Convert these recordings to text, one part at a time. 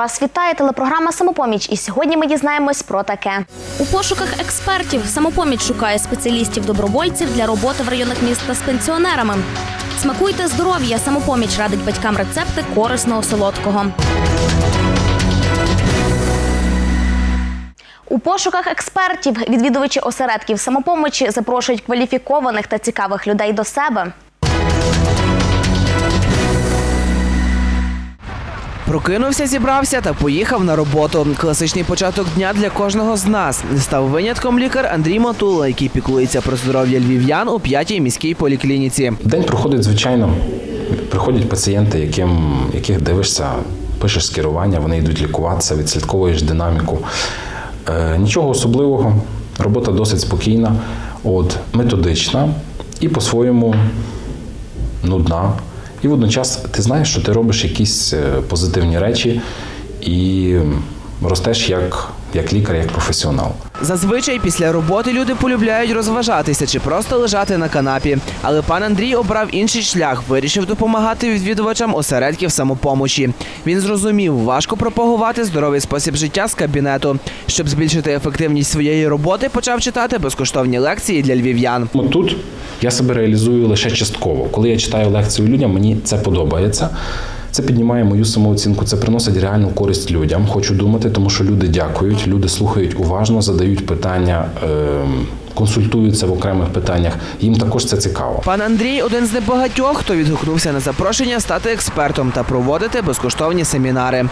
Вас вітає телепрограма Самопоміч. І сьогодні ми дізнаємось про таке. У пошуках експертів самопоміч шукає спеціалістів-добровольців для роботи в районах міста з пенсіонерами. Смакуйте здоров'я. Самопоміч радить батькам рецепти корисного солодкого. У пошуках експертів відвідувачі осередків самопомочі запрошують кваліфікованих та цікавих людей до себе. Прокинувся, зібрався та поїхав на роботу. Класичний початок дня для кожного з нас. Став винятком лікар Андрій Матула, який піклується про здоров'я львів'ян у п'ятій міській поліклініці. День проходить звичайно. Приходять пацієнти, яким, яких дивишся, пишеш скерування, вони йдуть лікуватися, відслідковуєш динаміку. Е, нічого особливого, робота досить спокійна, от, методична і по-своєму нудна. І водночас ти знаєш, що ти робиш якісь е, позитивні речі і ростеш як, як лікар, як професіонал. Зазвичай після роботи люди полюбляють розважатися чи просто лежати на канапі. Але пан Андрій обрав інший шлях, вирішив допомагати відвідувачам осередків самопомочі. Він зрозумів, важко пропагувати здоровий спосіб життя з кабінету. Щоб збільшити ефективність своєї роботи, почав читати безкоштовні лекції для львів'ян. Тут я себе реалізую лише частково. Коли я читаю лекцію людям, мені це подобається. Це піднімає мою самооцінку, це приносить реальну користь людям. Хочу думати, тому що люди дякують, люди слухають уважно, задають питання, ем, консультуються в окремих питаннях. Їм також це цікаво. Пан Андрій один з небагатьох, хто відгукнувся на запрошення стати експертом та проводити безкоштовні семінари.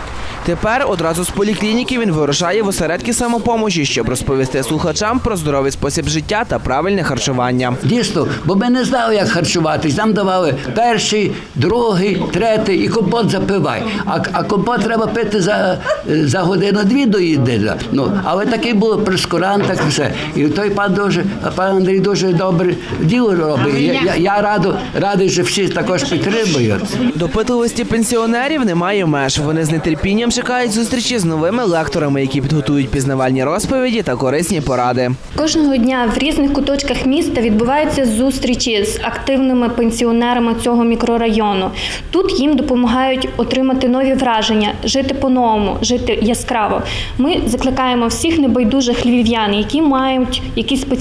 Тепер одразу з поліклініки він вирушає в осередки самопомочі, щоб розповісти слухачам про здоровий спосіб життя та правильне харчування. Дійсно, бо ми не знали, як харчуватись. Нам давали перший, другий, третій і компот запивай. А, а компот треба пити за, за годину-дві до їди. Ну, але такий було прескурант, так все. І той пан дуже, пан Андрій дуже добре діло робить. Я, я, я радо, радий, що всі також підтримують. Допитливості пенсіонерів немає меж. Вони з нетерпінням чекають зустрічі з новими лекторами, які підготують пізнавальні розповіді та корисні поради. Кожного дня в різних куточках міста відбуваються зустрічі з активними пенсіонерами цього мікрорайону. Тут їм допомагають отримати нові враження, жити по-новому, жити яскраво. Ми закликаємо всіх небайдужих львів'ян, які мають якісь спеціальні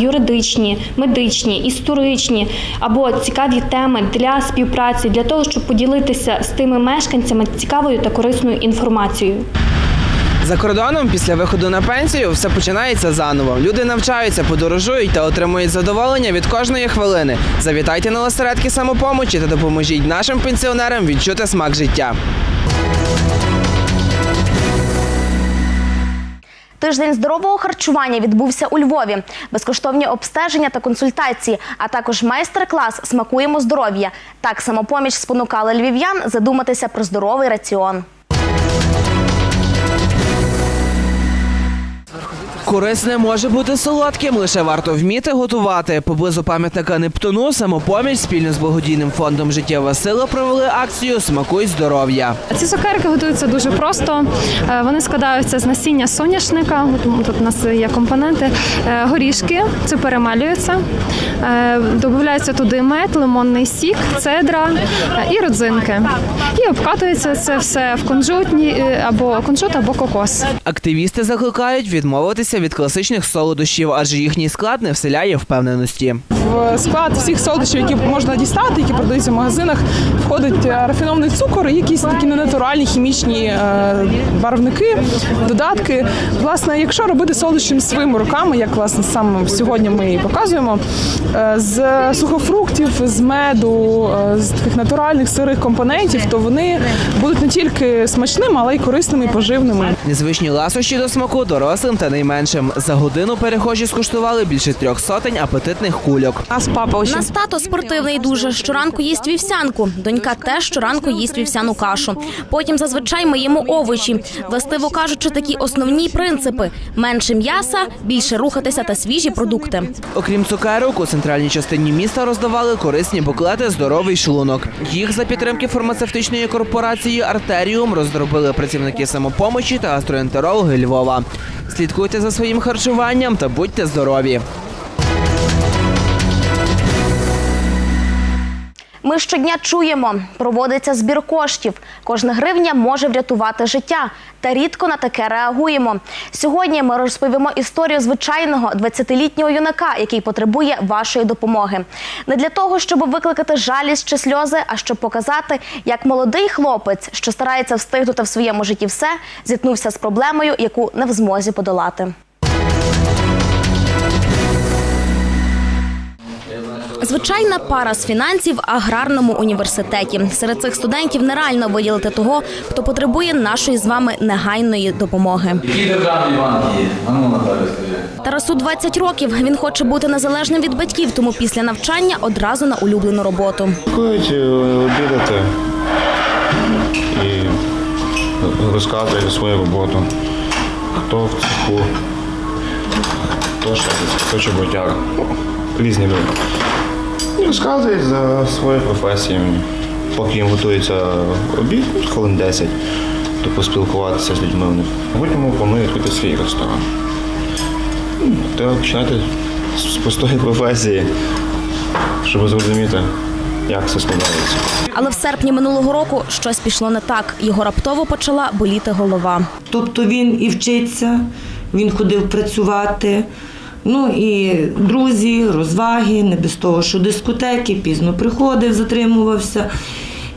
юридичні, медичні, історичні або цікаві теми для співпраці, для того, щоб поділитися з тими мешканцями цікавою та корисною інформацією. За кордоном після виходу на пенсію все починається заново. Люди навчаються, подорожують та отримують задоволення від кожної хвилини. Завітайте на осередки самопомочі та допоможіть нашим пенсіонерам відчути смак життя. Тиждень здорового харчування відбувся у Львові. Безкоштовні обстеження та консультації, а також майстер-клас Смакуємо здоров'я. Так самопоміч спонукала львів'ян задуматися про здоровий раціон. Корисне може бути солодким, лише варто вміти готувати. Поблизу пам'ятника Нептуну самопоміч спільно з благодійним фондом Життєва сила провели акцію Смакуй здоров'я. Ці цукерки готуються дуже просто. Е, Вони складаються з насіння соняшника. Тут у нас є компоненти. Е, Горішки, це перемалюється. Е, Додається туди мед, лимонний сік, цедра і родзинки. І обкатується це все в кунжутні або кунжут, або кокос. Активісти закликають відмовитися від класичних солодощів, адже їхній склад не вселяє впевненості. В склад всіх солодощів, які можна дістати, які продаються в магазинах, входить е, рафінований цукор і якісь такі ненатуральні хімічні е, барвники, додатки. Власне, якщо робити солодощі своїми руками, як власне саме сьогодні ми і показуємо, е, з сухофруктів, з меду, з таких натуральних сирих компонентів, то вони будуть не тільки смачними, але й корисними і поживними. Незвичні ласощі до смаку дорослим та найменшим. За годину перехожі скуштували більше трьох сотень апетитних кульок. Нас папа Нас тато спортивний дуже. Щоранку їсть вівсянку. Донька теж щоранку їсть вівсяну кашу. Потім зазвичай ми їмо овочі. Властиво кажучи, такі основні принципи: менше м'яса, більше рухатися та свіжі продукти. Окрім цукерок, у центральній частині міста роздавали корисні буклети Здоровий шлунок. Їх за підтримки фармацевтичної корпорації Артеріум розробили працівники самопомочі та гастроентерологи Львова. Слідкуйте за своїм харчуванням та будьте здорові. Ми щодня чуємо, проводиться збір коштів. Кожна гривня може врятувати життя. Та рідко на таке реагуємо. Сьогодні ми розповімо історію звичайного 20-літнього юнака, який потребує вашої допомоги. Не для того, щоб викликати жалість чи сльози, а щоб показати, як молодий хлопець, що старається встигнути в своєму житті все, зіткнувся з проблемою, яку не в змозі подолати. Звичайна пара з фінансів в аграрному університеті. Серед цих студентів нереально виділити того, хто потребує нашої з вами негайної допомоги. Який державний банк є? А ну, Наталя, скажи. Тарасу 20 років. Він хоче бути незалежним від батьків, тому після навчання одразу на улюблену роботу. Ходять е, обідати і розказують за свою роботу. Хто в цеху, хто десь, хто чоботяр. Різні люди. І розказують за свою професію. Поки їм готується обід, хвилин 10, то поспілкуватися з людьми в них. А Потім планують відкрити свій ресторан. Ну, Треба починати з з простої професії, щоб зрозуміти, як це складається. Але в серпні минулого року щось пішло не так. Його раптово почала боліти голова. Тобто він і вчиться, він ходив працювати. Ну і друзі, розваги, не без того, що дискотеки, пізно приходив, затримувався.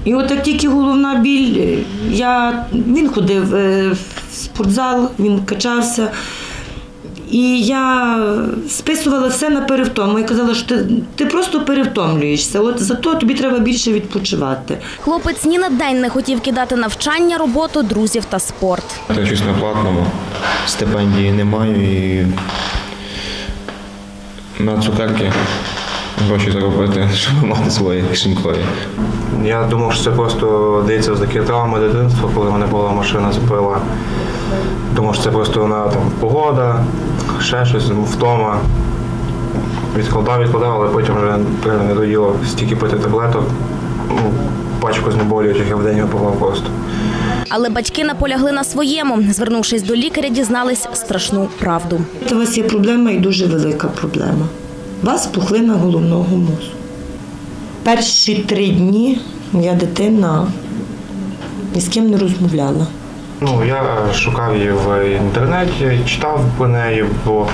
І от як тільки головна біль, е, я, він ходив е, в спортзал, він качався. І я списувала все на перевтому. І казала, що ти, ти просто перевтомлюєшся. От зато тобі треба більше відпочивати. Хлопець ні на день не хотів кидати навчання, роботу, друзів та спорт. Я вчусь на платному, стипендії не маю і на цукерки гроші заробити, щоб мати свої кишенькові. Я думав, що це просто дається з такі травми дитинства, коли мене була машина збила. Думав, що це просто вона там погода, ще щось, втома. Відкладав, відкладав, але потім вже реально не доїло стільки пити таблеток. Ну, пачку знеболюючих я в день випивав просто. Але батьки наполягли на своєму. Звернувшись до лікаря, дізнались страшну правду. У вас є проблема і дуже велика проблема. У вас пухлина головного мозку. Перші три дні моя дитина ні з ким не розмовляла. Ну, я шукав її в інтернеті, читав про неї, бо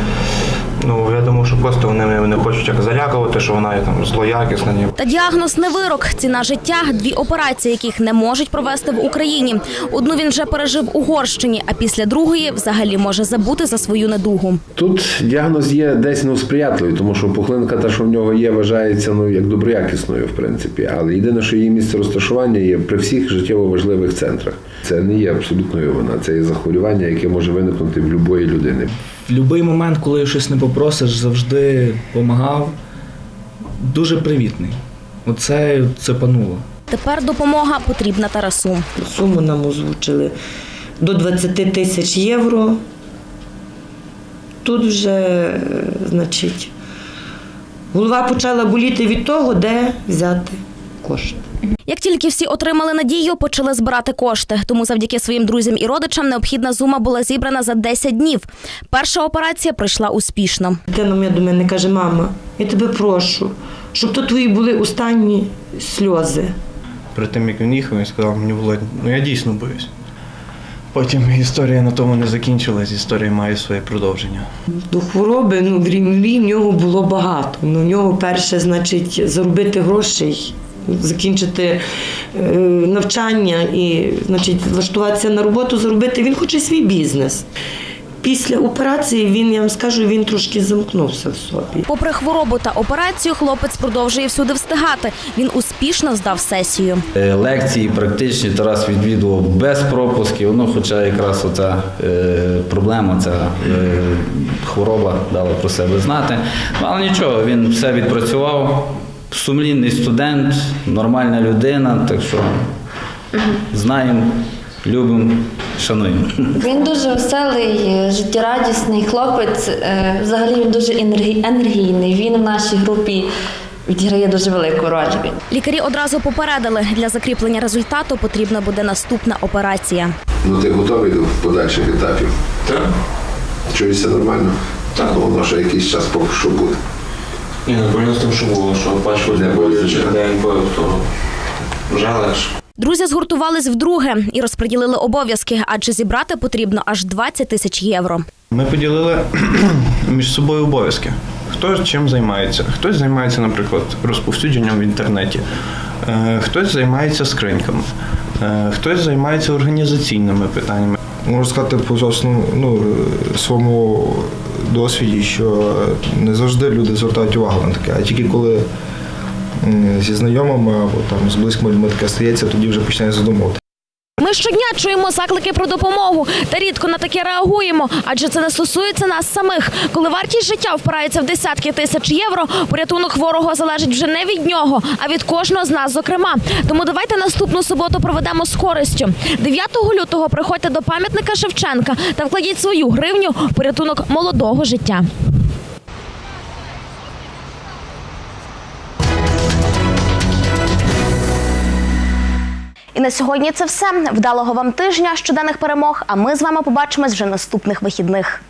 ну, я думав, що просто вони мене не хочуть як залякувати, що вона є там злоякісна. Ні. Та діагноз не вирок. Ціна життя дві операції, яких не можуть провести в Україні. Одну він вже пережив у Угорщині, а після другої взагалі може забути за свою недугу. Тут діагноз є десь несприятливий, тому що пухлинка, та, що в нього є, вважається ну, як доброякісною, в принципі. Але єдине, що її місце розташування є при всіх життєво важливих центрах. Це не є абсолютною вона, це є захворювання, яке може виникнути в будь-якої людини. Будь-який момент, коли щось не попросиш, завжди допомагав. Дуже привітний. Оце це пануло. Тепер допомога потрібна Тарасу. Суму нам озвучили до 20 тисяч євро. Тут вже, е, значить, голова почала боліти від того, де взяти кошти. Як тільки всі отримали надію, почали збирати кошти. Тому завдяки своїм друзям і родичам необхідна сума була зібрана за 10 днів. Перша операція пройшла успішно. Дитина моя до мене каже, мама, я тебе прошу, щоб то твої були останні сльози. Перед тим, як він їхав, він сказав мені Володь, ну я дійсно боюсь. Потім історія на тому не закінчилась, історія має своє продовження. До хвороби ну, в рівні в нього було багато. Ну, в нього перше, значить, заробити грошей, закінчити е, навчання і значить, влаштуватися на роботу, заробити. Він хоче свій бізнес. Після операції він, я вам скажу, він трошки замкнувся в собі. Попри хворобу та операцію, хлопець продовжує всюди встигати. Він успішно здав сесію. Е, Лекції практичні Тарас відвідував без пропусків. Ну, хоча якраз оця е, проблема, ця е, хвороба дала про себе знати. Ну, Але нічого, він все відпрацював. Сумлінний студент, нормальна людина, так що знаємо, любимо, шануємо. Він дуже веселий, життєрадісний хлопець. Е, Взагалі він дуже енергійний. Він в нашій групі відіграє дуже велику роль. Лікарі одразу попередили, для закріплення результату потрібна буде наступна операція. Ну ти готовий до подальших етапів? Так. Чуєшся нормально? Так. Ну, воно ще якийсь час поки що буде. Ні, порівняно з тим, що було, що бачили, де бив, то вже легше. Друзі згуртувались вдруге і розподілили обов'язки, адже зібрати потрібно аж 20 тисяч євро. Ми поділили між собою обов'язки. Хто чим займається? Хтось займається, наприклад, розповсюдженням в інтернеті, е, хтось займається скриньками, е, хтось займається організаційними питаннями. Можу сказати по ну, своєму досвіді, що не завжди люди звертають увагу на таке, а тільки коли зі знайомими або там з близькими людьми таке стається, тоді вже починає задумувати. Ми щодня чуємо заклики про допомогу та рідко на таке реагуємо, адже це не стосується нас самих. Коли вартість життя впирається в десятки тисяч євро, порятунок хворого залежить вже не від нього, а від кожного з нас, зокрема. Тому давайте наступну суботу проведемо з користю. 9 лютого приходьте до пам'ятника Шевченка та вкладіть свою гривню в порятунок молодого життя. І на сьогодні це все. Вдалого вам тижня щоденних перемог. А ми з вами побачимось вже наступних вихідних.